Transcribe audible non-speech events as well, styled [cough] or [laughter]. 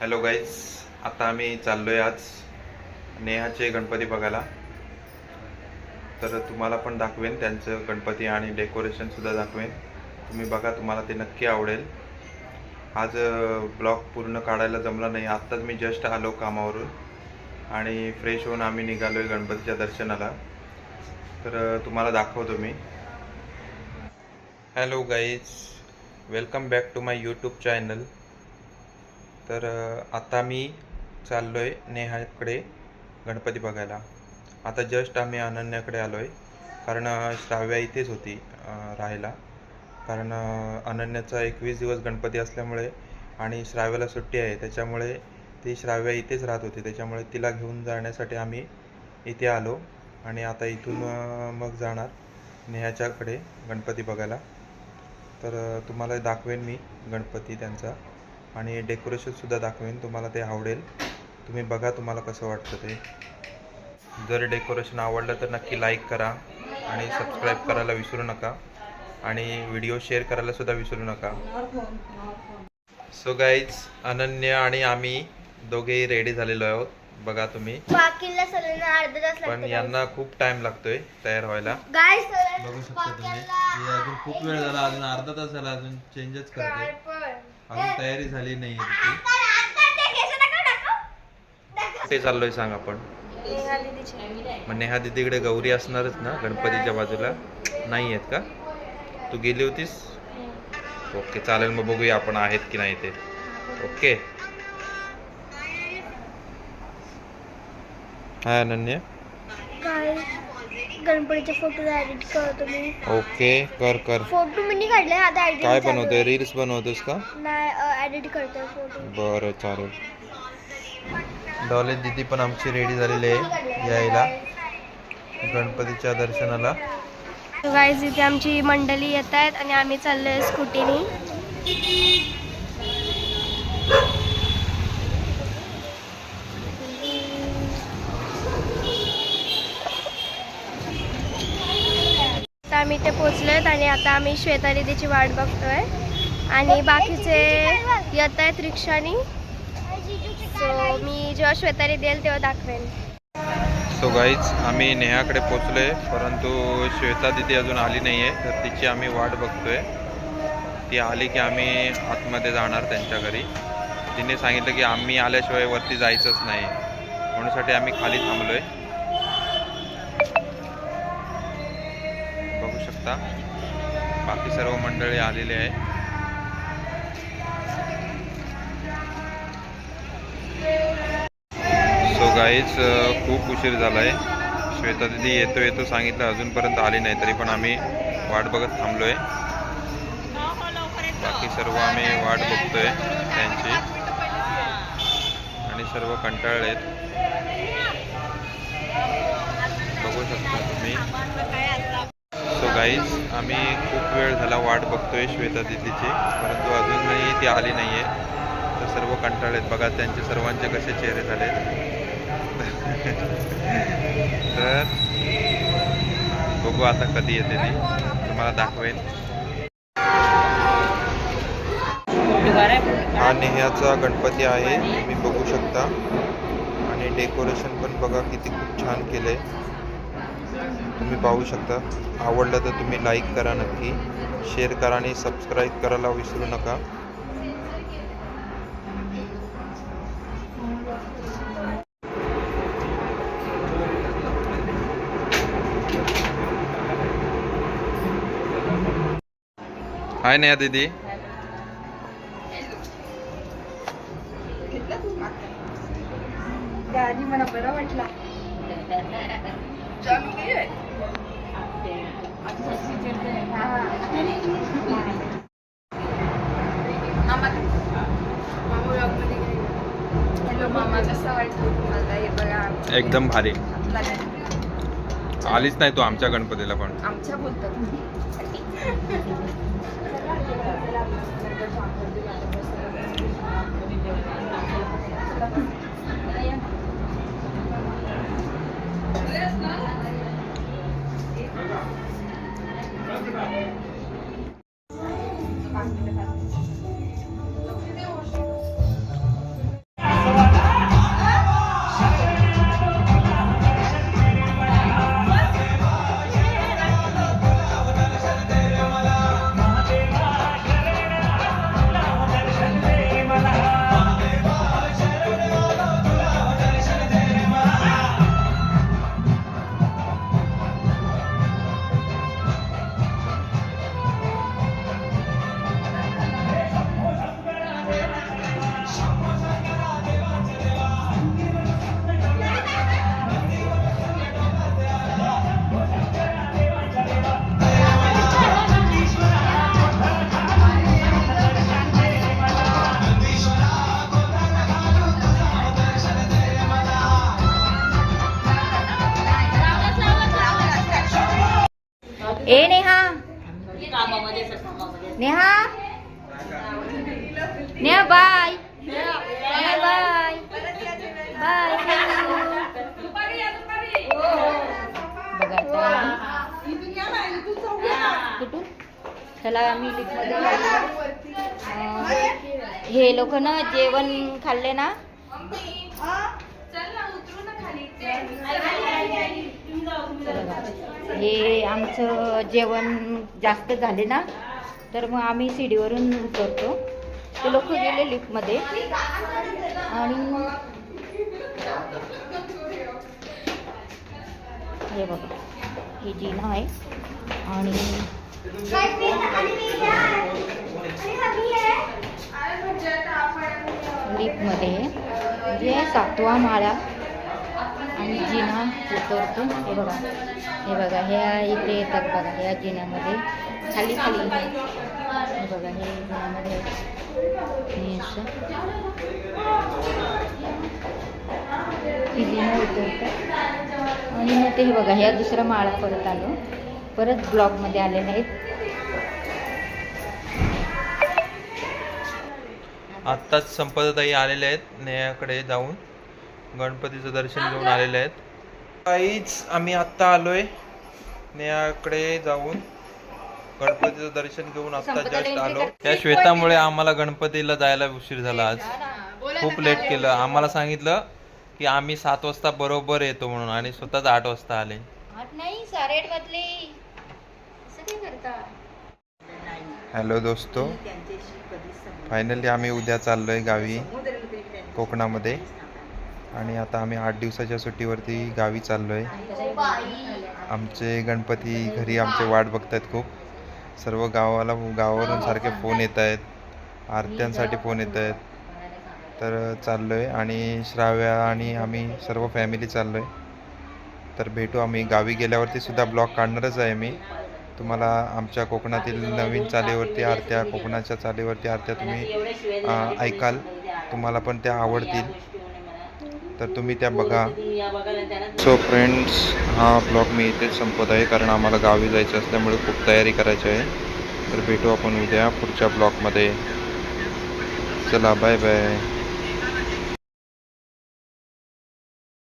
Hello guys आता आम्ही चाललो आहे आज नेहाचे गणपती बघायला. तर तुम्हाला पण दाखवेन त्यांचं गणपती आणि डेकोरेशनसुद्धा दाखवेन. तुम्ही बघा तुम्हाला ते नक्की आवडेल. आज ब्लॉग पूर्ण काढायला जमला नाही. आत्ताच मी जस्ट आलो कामावरून आणि फ्रेश होऊन आम्ही निघालो आहे गणपतीच्या दर्शनाला. तर तुम्हाला दाखवतो मी. Hello guys welcome back to my YouTube channel तर आता मी चाललो आहे नेहाकडे गणपती बघायला. आता जस्ट आम्ही अनन्याकडे आलो आहे कारण श्राव्या इथेच होती राहायला. कारण अनन्याचा एकवीस दिवस गणपती असल्यामुळे आणि श्राव्याला सुट्टी आहे. त्याच्यामुळे ती श्राव्या इथेच राहत होती. त्याच्यामुळे तिला घेऊन जाण्यासाठी आम्ही इथे आलो आणि आता इथून मग जाणार नेहाच्याकडे गणपती बघायला. तर तुम्हाला दाखवेन मी गणपती त्यांचा. आणि डेकोरेशनसुद्धा दाखवेन तुम्हाला ते आवडेल. तुम्ही बघा तुम्हाला कसं वाटतं ते. जर डेकोरेशन आवडलं तर नक्की लाईक करा आणि सबस्क्राईब करायला विसरू नका. आणि व्हिडिओ शेअर करायला सुद्धा विसरू नका. सो गाईज अनन्य आणि आम्ही दोघेही रेडी झालेलो आहोत. बघा तुम्ही. बाकीला सगळ्यांना अर्धा तास पण यांना खूप टाइम लागतोय तयार व्हायला. बघू शकता तुम्ही. हे अजून खूप वेळ झाला अजून अर्धा तास झाला अजून चेंजच करते अजून तयारी झाली नाही ते चाललोय सांग आपण. मग नेहा दीदीकडे गौरी असणारच ना गणपतीच्या बाजूला? नाही आहेत का? तू गेली होतीस? ओके चालेल मग बघूया आपण आहेत की नाही ते. ओके. हाय अनन्या. काय? गणपतीचे फोटो एडिट करतो मी ओके कर कर. फोटो मी नाही काढले आता एडिट काय बनवतोय? रील्स बनवतोस का? नाही एडिट करतोय फोटो बरं चालेल. डॉले दिदी पण आमची रेडी झालेली आहे यायला. गणपतीच्या दर्शनाला. गाईज इथे आमची मंडळी येत आहेत आणि आम्ही चाललोय स्कूटीनी. आम्ही इथे आहेत आणि आता आम्ही श्वेता दिदीची वाट बघतोय. आणि बाकीचे येत आहेत रिक्षानी. सो मी जेव्हा श्वेता देईल येईल तेव्हा दाखवेन. सो गाईच आम्ही नेहाकडे पोचलोय परंतु श्वेता दिदी अजून आली नाही आहे तर तिची आम्ही वाट बघतोय. ती आली की आम्ही आतमध्ये जाणार त्यांच्या घरी. तिने सांगितलं की आम्ही आल्याशिवाय वरती जायचंच नाही. म्हणूनसाठी आम्ही खाली थांबलोय. आहे आता. बाकी सर्व मंडळी आलेली आहे सो गाईच खूप उशीर झाला आहे श्वेता दिदी येतो येतो सांगितलं अजूनपर्यंत आली नाही तरी पण आम्ही वाट बघत थांबलो आहे बाकी सर्व आम्ही वाट बघतोय त्यांची. आणि सर्व कंटाळले आहेत. बघू शकता तुम्ही. सो गाईज आम्ही खूप वेळ झाला वाट बघतोय श्वेता दिदीची. परंतु अजूनही ती आली नाही आहे तर सर्व कंटाळलेत. बघा त्यांचे सर्वांचे कसे चेहरे झाले [laughs] तर बघू आता कधी येते ती. तुम्हाला दाखवेन. हा नेह्याचा गणपती आहे. तुम्ही बघू शकता. आणि डेकोरेशन पण बघा किती खूप छान केलंय. तुम्ही पाहू शकता. आवडलं तर तुम्ही लाईक करा नक्की. शेअर करा आणि सबस्क्राईब करायला विसरू नका. हाय नेहा दीदी. मला बरं वाटला. चालू की आहे? मामा मामा ब्लॉगमध्ये गेले. हॅलो मामा कसं वाटलं तुम्हाला हे बघा एकदम भारी. आलीच नाही तू आमच्या गणपतीला पण आमच्या बोलतात ए Neha. Neha. Neha bye. Bye bye. बघा कुठून? त्याला आम्ही लिफ्टमध्ये हे लोक ना जेवण खाल्ले ना बघा. हे आमचं जेवण जास्त झाले ना तर मग आम्ही सीडीवरून उतरतो. ते लोक गेले लिफ्टमध्ये. आणि हे बघा ही जिना आहे. आणि लिफ्टमध्ये म्हणजे सातवा माळा. आणि जिना उतरतो. हे बघा. हे बघा ह्या इथे येतात बघा ह्या जिन्यामध्ये. खाली खाली. हे बघा हे जिन्यामध्ये ही जिना उतरतात. आणि मग ते हे बघा ह्या दुसरा माळा परत आलो. परत ब्लॉकमध्ये आले नाहीत. आत्ताच संपदाताई आलेले आहेत नेहाकडे जाऊन. गणपतीचं दर्शन घेऊन आलेले आहेत. काहीच आम्ही आत्ता आलोय. नेहाकडे जाऊन गणपतीचं दर्शन घेऊन आत्ता जस्ट आलो. त्या श्वेतामुळे आम्हाला गणपतीला जायला उशीर झाला आज. खूप लेट केलं. आम्हाला सांगितलं की आम्ही सात वाजता बरोबर येतो म्हणून आणि स्वतःच आठ वाजता आले. आठ नाही साडेआठ वाजले. असं काय करता? हॅलो दोस्तो. फायनली आम्ही उद्या चाललोय गावी कोकणामध्ये. आणि आता आम्ही आठ दिवसाच्या सुट्टीवरती गावी चाललोय. आमचे गणपती घरी आमचे वाट बघतायत खूप. सर्व गावाला गावावरून सारखे फोन येत आहेत आरत्यांसाठी फोन येत आहेत तर चाललोय आणि श्राव्या आणि आम्ही सर्व फॅमिली चाललोय. तर भेटू आम्ही. गावी गेल्यावरती सुद्धा ब्लॉग काढणारच आहे मी. तुम्हाला आमच्या कोकणातील नवीन चालीवरती आरत्या कोकणाच्या चालीवरती आरत्या तुम्ही ऐकाल. तुम्हाला पण त्या आवडतील. तर तुम्ही त्या बघा. सो फ्रेंड्स हा ब्लॉग मी इथेच संपत आहे कारण आम्हाला गावी जायचं असल्यामुळे खूप तयारी करायची आहे. तर भेटू आपण उद्या पुढच्या ब्लॉगमध्ये चला बाय बाय